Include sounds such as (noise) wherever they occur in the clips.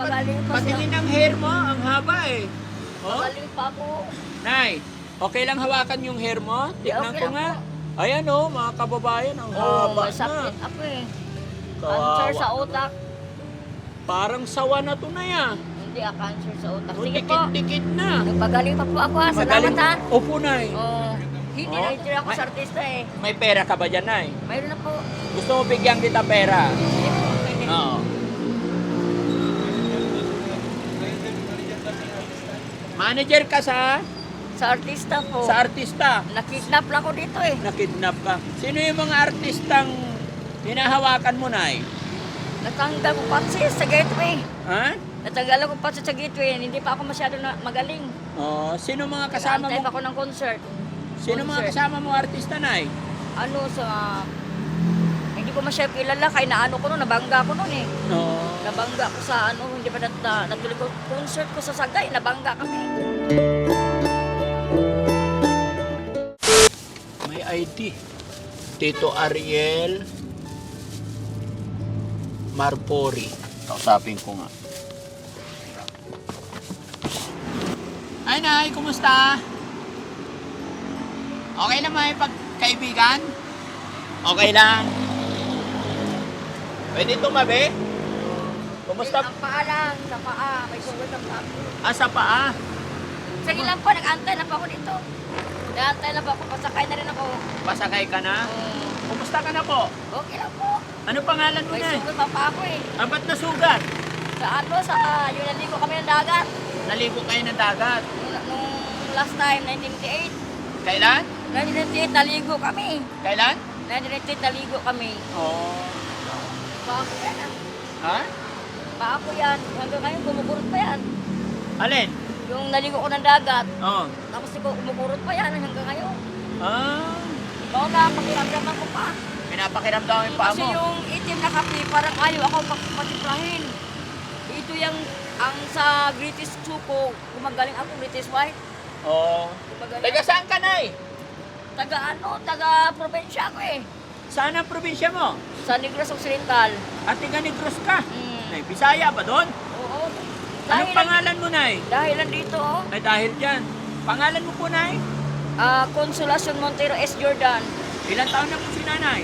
Magaling pa patingin ang hair mo, ang haba eh. Oh, Magaling pa ako. Nay, okay lang hawakan yung hair mo? Tignan okay ko nga. po. Ayan oh, mga kababayan, ang Oo, haba na. sakit ako eh. Cancer sa utak. Parang sawa na to na yan. Hindi ah, cancer sa utak. Oh, Sige po. dikit-dikit na. Nagpagaling pa po ako ha. Salamat Magaling. ha. Opo, Nay. Oh, hindi Oh. na hindi ako May- sa artista eh. May pera ka ba dyan, Nay? Mayroon na po. Gusto mo bigyan kita pera? Sige po. Pwede. Oo. Manager ka sa Sa artista po. sa artista. Nakidnap lang ako dito eh. Nakidnap ka. Sino yung mga artistang hinahawakan mo, Nay? Natanggal ko pa siya sa gateway. Ha? Natanggal ko pa siya sa gateway. Hindi pa ako masyado na magaling. Oh, sino mga kasama Nag-aantay pa mo? ako ng concert. Sino mga concert. kasama mo artista, Nay? Ano sa... Hindi ko masyado kilala. Kaya naano ko noon. Nabangga ko noon eh. Oo. Nabangga ko sa ano. Hindi pa nat na, natuloy ko concert ko sa Sagay. Nabangga kami. May ID. Tito Ariel Marpori. Kausapin ko nga. Ay, Nay, kumusta? Okay na may pagkaibigan? Okay lang. Pwede tumabi? Kumusta? Ang paa lang. Sa paa. May sugat ang paa. Ah, sa paa. Sige lang po. Nag-antay na pa ako dito. Nag-antay na pa ako. Pasakay na rin ako. Pasakay ka na? Oh, Kumusta ka na po? okay lang po. Ano pangalan mo May na? sugat pa pa ako eh. Ah, ba't nasugat? Sa ano, sa yung naligo kami ng dagat. Naligo kayo ng dagat. Nung, nung last time, 1998. Kailan? 1998, naligo kami. Kailan? 1998, naligo kami. Oo. Paako yan ah. Ha? Paako yan. Hanggang ngayon, kumukurot pa yan. Alin? Yung naligo ko ng dagat. Oo. Tapos ikaw, kumukurot pa yan hanggang ngayon. Ah. Ikaw na, pakiramdaman ko pa. Pinapakiramdaman yung paa Kasi mo. yung itim na kape, parang ayaw ako matiplahin. Ito yung, ang sa greatest suko, gumagaling ako, greatest white. Oo. Gumagaling Taga saan ka, Nay? Taga ano, taga probinsya ko eh. Saan ang probinsya mo? Sa Negros Occidental. At tiga Negros ka. Mm. Nay, Bisaya ba doon? Oo. Anong pangalan mo, Nay? Dahil nandito, oh. Ay, dahil dyan. Pangalan mo po, Nay? Ah, Consolacion Montero S. Jordan, Ilan taon na po si Nanay?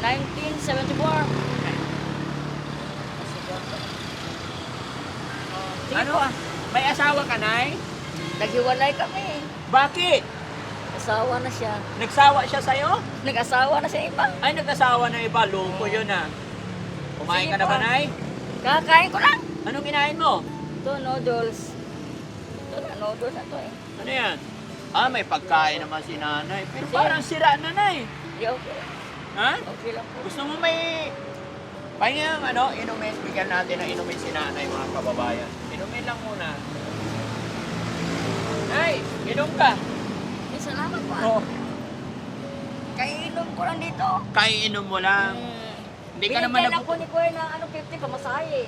1974. Sige Ano? po ah. May asawa ka, Nay? Naghiwalay kami. Bakit? Asawa na siya. Nagsawa siya sa'yo? Nag-asawa na siya iba. Ay, nag-asawa na iba. Loko yun, ah. Kumain ka na ba. Nay? Kakain ko lang. Anong kinain mo? Ito, noodles. Ito na, noodles na to eh. Ano yan? Ah, may pagkain naman si nanay. Pero Kasi- parang sira na, Nay. Di okay. Ha? Okay lang po. Gusto mo may... Pahinga ang ano, inumin, bigyan natin ng inumin si nanay, mga kababayan. Inumin lang muna. Nay, inom ka. Eh, ah. Oh, Kainom ko lang dito. kainom mo lang. Hmm. Hindi ka naman nag... ako ni Kuya ng ano, 50 pamasahe.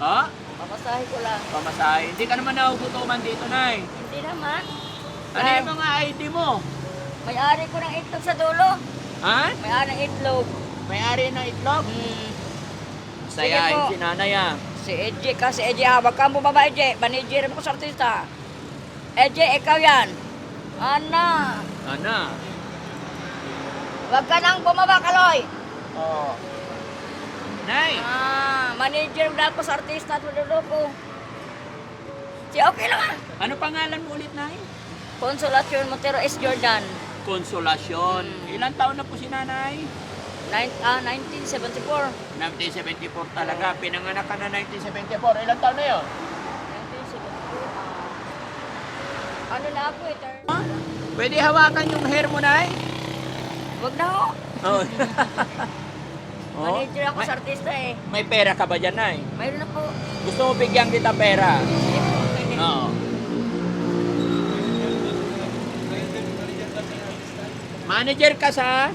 Ha? Pamasahe ko lang. Pamasahe. Hindi ka naman nagugutuman dito, Nay. Hindi naman. Ano yung mga ID mo? May-ari ko ng itlog sa dulo. Ha? May-ari ng itlog. May-ari ng itlog? Hmm. Sayahin po. si nanay, ah. Si Eje ka, si Eje hawak ka mo baba Eje. Manager mo ko sa artista. Eje, ikaw yan. Ana, Ana. wag ka nang bumaba, Kaloy. Oh. Nay, Ah, manager na ako sa artista at ko. Si okay lang ah. ano pangalan mo ulit, Nay? Consolacion Montero S. Jordan. Konsolasyon. Mm. Ilang taon na po si nanay? Nine, ah, 1974. 1974 talaga. Pinanganak ka na 1974. Ilang taon na yun? 1974. ah. ano na ako eh? Pwede hawakan yung hair mo, Nay? Wag na ho. Oh. (laughs) oh. Manager ako may, sa artista eh. may pera ka ba dyan, Nay? Mayroon na po. Gusto mo bigyan kita pera? Oo. Manager ka sa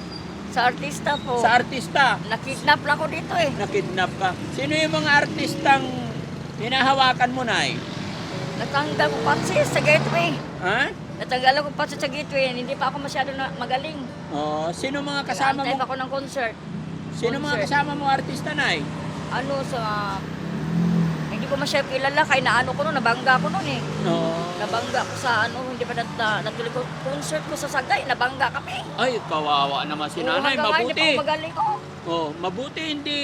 Sa artista po. sa artista. Nakidnap lang ako dito eh. Nakidnap ka. Sino yung mga artistang hinahawakan mo, Nay? Natanggal ko pa siya sa gateway. Ha? Natanggal ko pa sa gateway. Hindi pa ako masyado na magaling. Oh, sino mga kasama Nag-aantay mo? ako ng concert. Sino mga concert. kasama mo artista, Nay? Ano sa... Hindi ko masyadong kilala, kaya naano ko noon, nabangga ko noon eh. Oo. Nabangga ko sa ano, hindi pa nat natuloy ko, concert ko sa Sagay, nabangga kami. Ay, kawawa naman si Oo, nanay. hanggang ngayon, Hindi pa Mabuti. ako magaling ko. Oh, mabuti hindi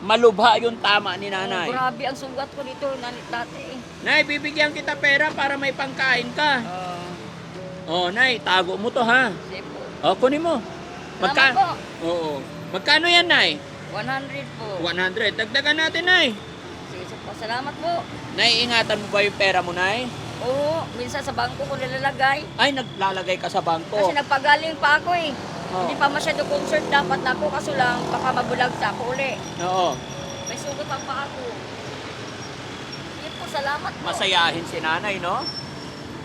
malubha yung tama ni Oh, nanay. grabe ang sugat ko dito, nanit dati eh. Nay, bibigyan kita pera para may pangkain ka. Uh, Oh, Nay, tago mo to ha. sige po. Oh, kunin mo. Salamat po. Oo. Magkano yan, Nay? 100 po. 100. Dagdagan natin, Nay. Sige sige po, salamat po. Nay, ingatan mo ba yung pera mo, Nay? Oo, minsan sa bangko ko nilalagay. Ay, naglalagay ka sa bangko. Kasi nagpagaling pa ako eh. Oo. Hindi pa masyado concert dapat ako, kaso lang baka mabulag sa ako uli. Oo. May sugat pa pa ako. Sige po, salamat po. Masayahin si nanay, no?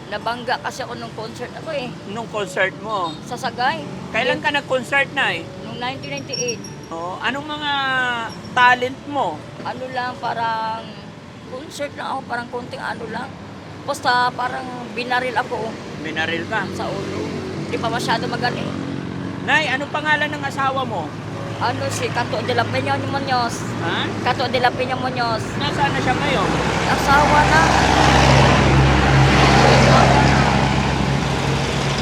Nabangga kasi ako nung concert ako eh. Nung concert mo. Sa Sagay. Kailan ka nag-concert, Nay? Nung 1998. Oo. Anong mga talent mo? Ano lang, parang concert lang ako, parang konting ano lang. Basta parang binaril ako Minaril ka. sa ulo. Hindi pa masyado magaling. Nay, anong pangalan ng asawa mo? Ano si Kato de la Peña Muñoz. Ha? Kato de la Peña Muñoz. Nasaan na siya ngayon? Asawa na.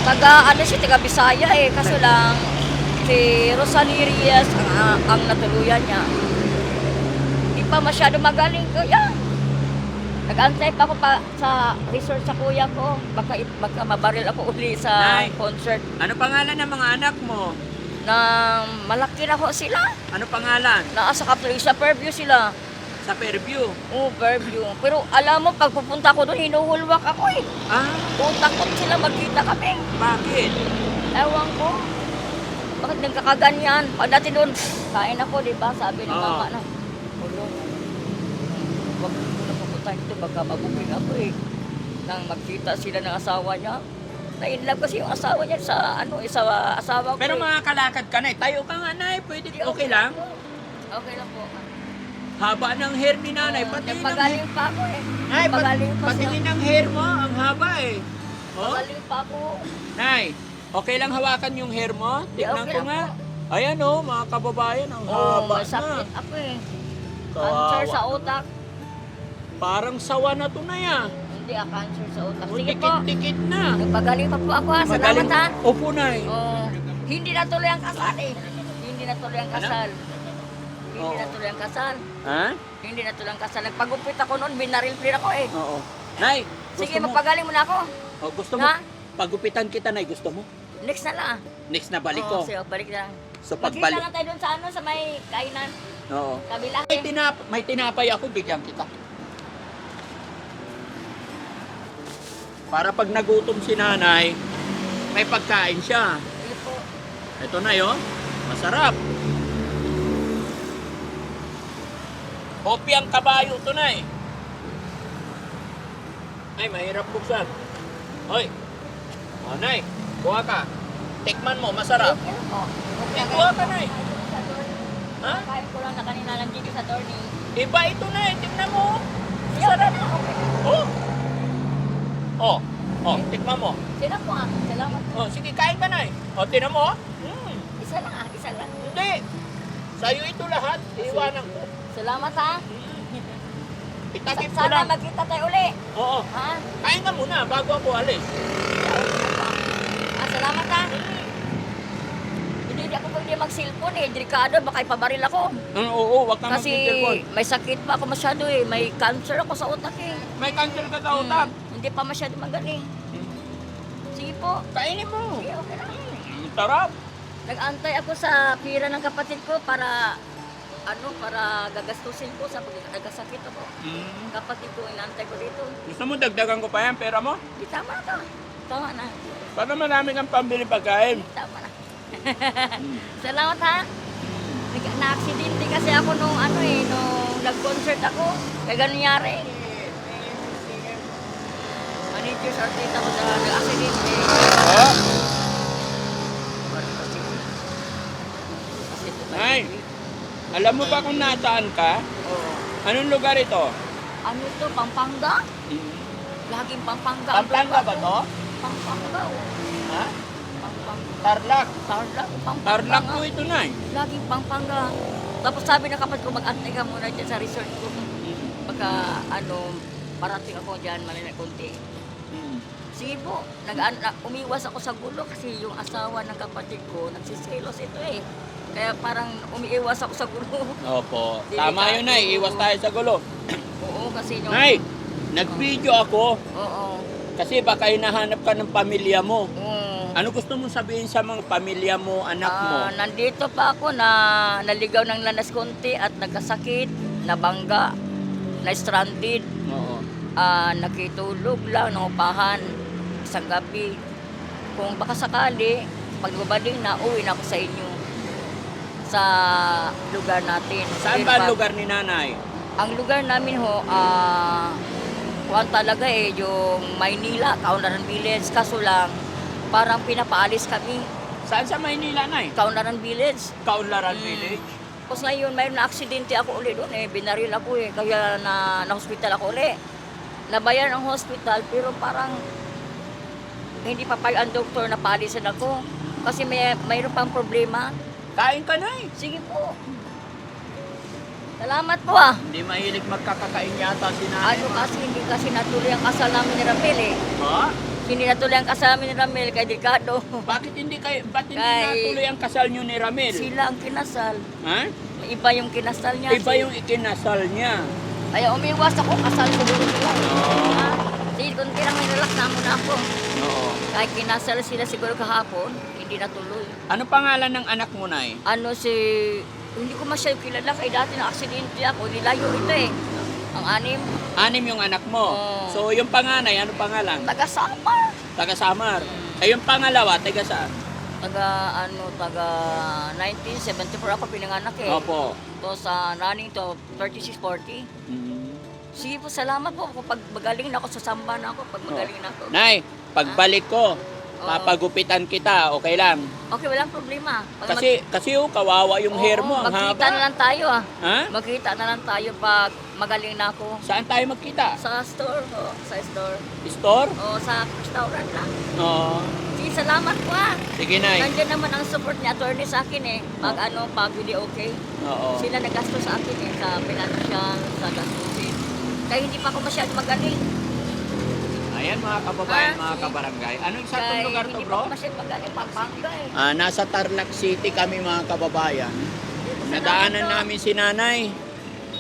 Taga, ano siya, taga Bisaya eh. Kaso lang, si Rosalie Reyes ang, ang natuluyan niya. Hindi pa masyado magaling. Kaya, nag-antay pa ako pa sa resort sa kuya ko. Baka, baka mabaril ako uli sa Nay. concert. Ano pangalan ng mga anak mo? Na malaki na ho sila. Ano pangalan? Naasa Kaploy sa Fairview sila. Sa Fairview. Oh, Fairview. Pero alam mo, pag pupunta ko doon, hinuhulwak ako eh. Ah, O takot sila magkita kami. bakit? Ewan ko. Bakit nagkakaganyan? Pag dati doon, kain ako, di ba? Sabi ng Oo. mama na, Ulo, huwag mo na pupunta dito, baka mabubing ako eh. Nang magkita sila ng asawa niya. Na-inlove kasi yung asawa niya sa, ano, eh, sa asawa ko. Pero eh. makakalakad ka na. Tayo ka nga, Nay. Pwede, Di, okay lang? po. Okay lang po. Haba ng hair ni nanay. Pati ng. Nagpagaling pa ako eh. Nay, pat- Nagpagaling pa pati siya. din ng hair mo. Ang haba eh. Oh? Nagpagaling pa ako. Nay, okay lang hawakan yung hair mo? Tignan okay ko nga. Ayan oh, mga kababayan, ang Oo, haba may sakit na. ako eh. Kawawa. Cancer sa utak. Parang sawa na to na yan. Hindi ah, cancer sa utak. O, Sige po. Dikit-dikit na. Nagpagaling pa po ako ha. Salamat Magaling. ha. Opo, Nay. Oh, hindi natuloy ang kasal eh. Hindi natuloy ang kasal. Hindi Oo. natuloy ang kasal. Ha? Hindi natuloy ang kasal. Nagpagupit ako noon, binaril din ako eh. Oo. Nay, gusto Sige, mo? magpagaling mo na ako. Oh, gusto mo? Ha? Pagupitan kita, Nay. Gusto mo? Next na lang ah. Next na balik Oo, ko. sige, balik na lang. So, Magkita pagbalik. lang tayo doon sa ano, sa may kainan. Oo. Kabila May, eh. tinap may tinapay ako, bigyan kita. Para pag nagutom si nanay, may pagkain siya. Po. Ito na yun. Masarap. Opyang kabayo to na eh. Ay, mahirap buksan. Hoy. O, nay. Kuha ka. Tikman mo, masarap. Okay po. Okay Eh, kuha ka, nay. Ha? Kain ko lang na kanina lang dito sa Dorney. Iba ito na eh. Tingnan mo. Sarap na. Okay. Oh. Oh. Oh, tikman mo. Sila po ah. Salamat. Oh, sige, kain ka na eh. Oh, tinan mo. Hmm. Isa lang ah. Isa lang. Hindi. Sa'yo ito lahat. Iiwanan ko. Salamat ha. Itakip ko Sana lang. magkita tayo uli. Oo. Ha? Kain ka muna bago ako alis. Ah, salamat ha. Hindi, hindi ako pwede mag-cellphone eh. Delikado, baka ipabaril ako. Mm, oo, wag kang Kasi mag-cellphone. may sakit pa ako masyado eh. May cancer ako sa utak eh. May cancer ka sa utak. Hmm, hindi pa masyado magaling. Sige po. Kainin mo. Sige, okay lang. Ang sarap. Nag-antay ako sa pira ng kapatid ko para ano, para gagastusin ko sa pag nagkasakit ako. Mm. Kapatid ko, inantay ko dito. Gusto mo dagdagan ko pa yan, pera mo? Di tama na to. Tama na. Para marami kang pambili pagkain. Tama na. (laughs) Salamat ha. Nag- Na-aksidente kasi ako nung ano eh, nung nag-concert ako. Kaya ganun nangyari. Managers artist ako na nag-aksidente. Oh. Kasi ito Ay. Alam mo ba kung nasaan ka? Oo. Anong lugar ito? Ano to, Pampanga? Laging Pampanga. ang Pampanga ba to? Pampanga. oh. Ha? Pampanga. Tarlac. Tarlac. Pampanga. Tarlac po ito na eh. Laging Pampanga. Tapos sabi ng kapatid ko, mag-antay ka muna dyan sa resort ko. baka ano, parating ako dyan, malala konti. Mm. Sige po, nag, na, umiwas ako sa gulo kasi yung asawa ng kapatid ko, nagsiselos ito eh. Kaya parang umiiwas ako sa gulo. Opo. (laughs) Delikado. Tama yun, Nay. Iwas tayo sa gulo. (clears throat) Oo, kasi yung... Nay, nag-video ako Oo. kasi baka hinahanap ka ng pamilya mo. Oo. Ano gusto mong sabihin sa mga pamilya mo, anak mo? Ah, nandito pa ako na naligaw ng lanas konti at nagkasakit, nabangga, na-stranded, Oo. ah, nakitulog lang ng upahan isang gabi. Kung baka sakali, pag gumaling na, uwi na ako sa inyo sa lugar natin. Saan Pero ba ang lugar ni nanay? Ang lugar namin ho, ah, kuwan talaga eh, yung Maynila, Kaunlaran Village, kaso lang, parang pinapaalis kami, Saan sa Maynila, Nay? Kaunlaran Village. Kaunlaran Mm. Village? Tapos ngayon, mayroon na aksidente ako ulit doon eh. Binaril ako eh. Kaya na, na-hospital ako ulit. Nabayan ang hospital pero parang hindi pa ang doktor na palisan ako. Kasi may mayroon pang problema. Kain ka, Nay. Sige po. Salamat po ah. Hindi mahilig magkakakain yata si nanay. Ano kasi hindi kasi natuloy ang kasal namin ni Ramel eh. Ha? Hindi natuloy ang kasal namin ni Ramel kay Delicado. Bakit hindi kayo, ba't hindi Kay- natuloy ang kasal niyo ni Ramel? Sila ang kinasal. Ha? Iba yung kinasal niya. Iba yung ikinasal niya. Kaya umiwas ako kasal ko dito. Ha? Sige, kunti lang may relax na muna ako. Oo. Kahit kinasal sila siguro kahapon, hindi natuloy. Ano pangalan ng anak mo, Nay? Ano si... Hindi ko masyado kilala kay dati na aksidente ako. Nilayo ito eh. Ang anim, Anim yung anak mo. Oo. So, yung panganay, ano pangalan? taga-sama. Taga Samar. Ay, yung pangalawa, taga saan? Taga ano, taga 1974 ako pinanganak eh. Opo. To sa running to 3640. Mm. Sige po, salamat po. Kapag magaling na ako sa samba na ako, pag magaling na ako. Nay, pagbalik ko, Oo. papagupitan kita, okay lang. Okay, walang problema. Pag Kasi, kasi oh, kawawa yung hair Oo, mo, ang Magkita na haba. lang tayo ah. Ha? Magkita na lang tayo pag magaling na ako. Saan tayo magkita? Sa store ho, sa store. Store? O sa restaurant lang. Oo. Sige, salamat po ah. Sige, Nay. Nandiyan naman ang support ni attorney sa akin eh. Pag ano, pag hindi okay. Oo. Sila naggasto sa akin eh, sa financial, sa gastusin. Kaya hindi pa ako masyado magaling. Ayan mga kababayan, Ah, mga sige. kabarangay. Anong sa Kaya lugar to, hindi pa bro? magaling. Pampanga eh. Ah, nasa Tarlac City kami mga kababayan. Nadaanan namin si nanay.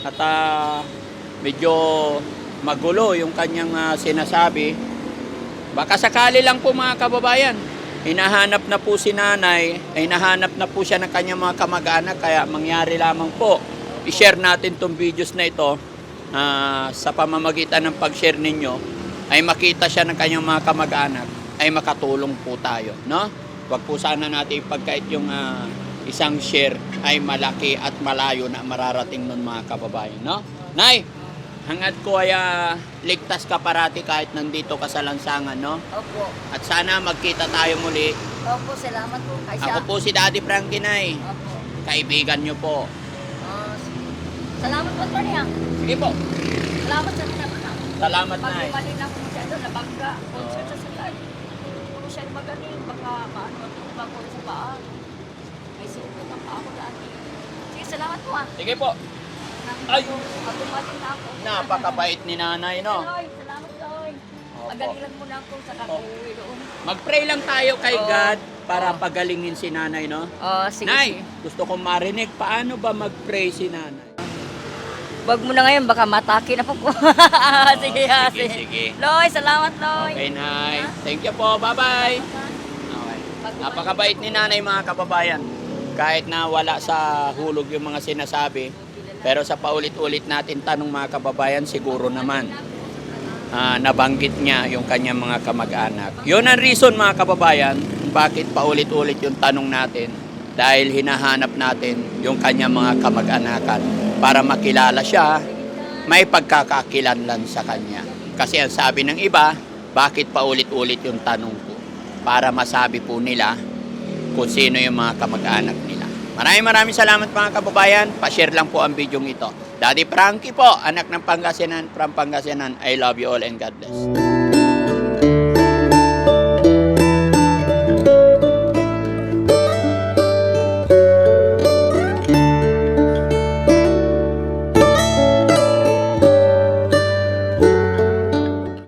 At ah, medyo magulo yung kanyang ah, sinasabi. Baka sakali lang po mga kababayan. Hinahanap na po si nanay, ay hinahanap na po siya ng kanyang mga kamag-anak. Kaya mangyari lamang po, i-share natin tong videos na ito ah, sa pamamagitan ng pag-share ninyo ay makita siya ng kanyang mga kamag-anak ay makatulong po tayo, no? Huwag po sana natin ipagkait yung ah, isang share ay malaki at malayo na mararating nun mga kababayan, no? Nay, hangad ko ay ah, ligtas ka parati kahit nandito ka sa lansangan, no? Opo. At sana magkita tayo muli. Opo, salamat po. Kay siya. Ako po si Daddy Frankie, Nay. Opo. Kaibigan nyo po. Sige. salamat po, attorney ah. Sige po. Salamat sa ah. Salamat, Nay. gumaling na masyado, nabangga. Concert Oo. sa sakay. Kung masyado magaling, baka paano, tumba ko sa paa. May sipot ang paa ko dati. Sige, salamat po ah. Sige po. Ay. Ay. Pag gumaling na ako. Napakabait ni Nanay, no? Loy, salamat, Loy. Opo. Magaling lang muna ako sa kakuwi doon. Mag-pray lang tayo kay Oo. God para Oo. pagalingin si Nanay, no? Oh, sige, Nay, sige. gusto kong marinig, paano ba mag-pray si Nanay? Wag mo na ngayon, baka matake na po ko. (laughs) sige, ha, sige, sige. sige. Loy, salamat, Loy. Okay, Nay. Thank you po. Bye-bye. Okay. Napakabait ni Nanay, mga kababayan. Kahit na wala sa hulog yung mga sinasabi, pero sa paulit-ulit natin tanong mga kababayan, siguro naman ah, nabanggit niya yung kanyang mga kamag-anak. Yun ang reason mga kababayan, bakit paulit-ulit yung tanong natin dahil hinahanap natin yung kanyang mga kamag-anakan para makilala siya, may pagkakakilanlan sa kanya. Kasi ang sabi ng iba, bakit paulit-ulit yung tanong ko? Para masabi po nila kung sino yung mga kamag-anak nila. Maraming maraming salamat mga kababayan. Pa-share lang po ang video ito. Daddy Frankie po, anak ng Pangasinan from Pangasinan. I love you all and God bless.